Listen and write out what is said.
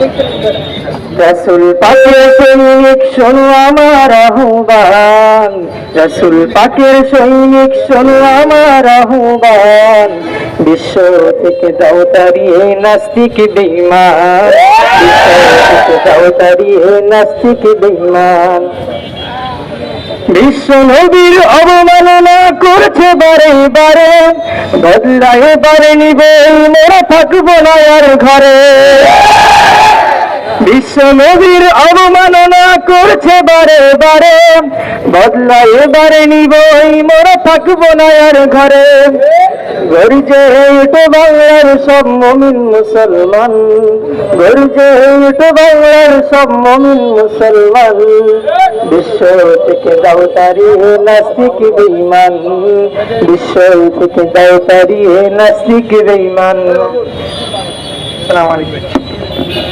রসুল পাকের সৈনিক, শোনো আমার আহ্বান। রসুল পাকের সৈনিক, শোনো আমার আহ্বান। বিশ্ব থেকে দাও তাড়িয়ে, নাস্তিক বেঈমান। বিশ্ব থেকে দাও তাড়িয়ে, নাস্তিক বেঈমান। বিশ্ব নবীর অবমাননা করছে বারে বারে। বদলায় বারে নিবে, মনে থাকব না আর ঘরে। বিশ্ব নবীর অবমাননা করছে বারে বারে। বদলা এবারে নিবই মোরা থাকব না আর ঘরে। গরিজে উঠে বাংলার সব মমিন মুসলমান। গরিজে উঠে বাংলার সব মমিন মুসলমান। বিশ্ব থেকে দাও তারিয়ে নাস্তিক বেঈমান। বিশ্ব থেকে দাও তারিয়ে নাস্তিক বেঈমান। আসসালামু আলাইকুম।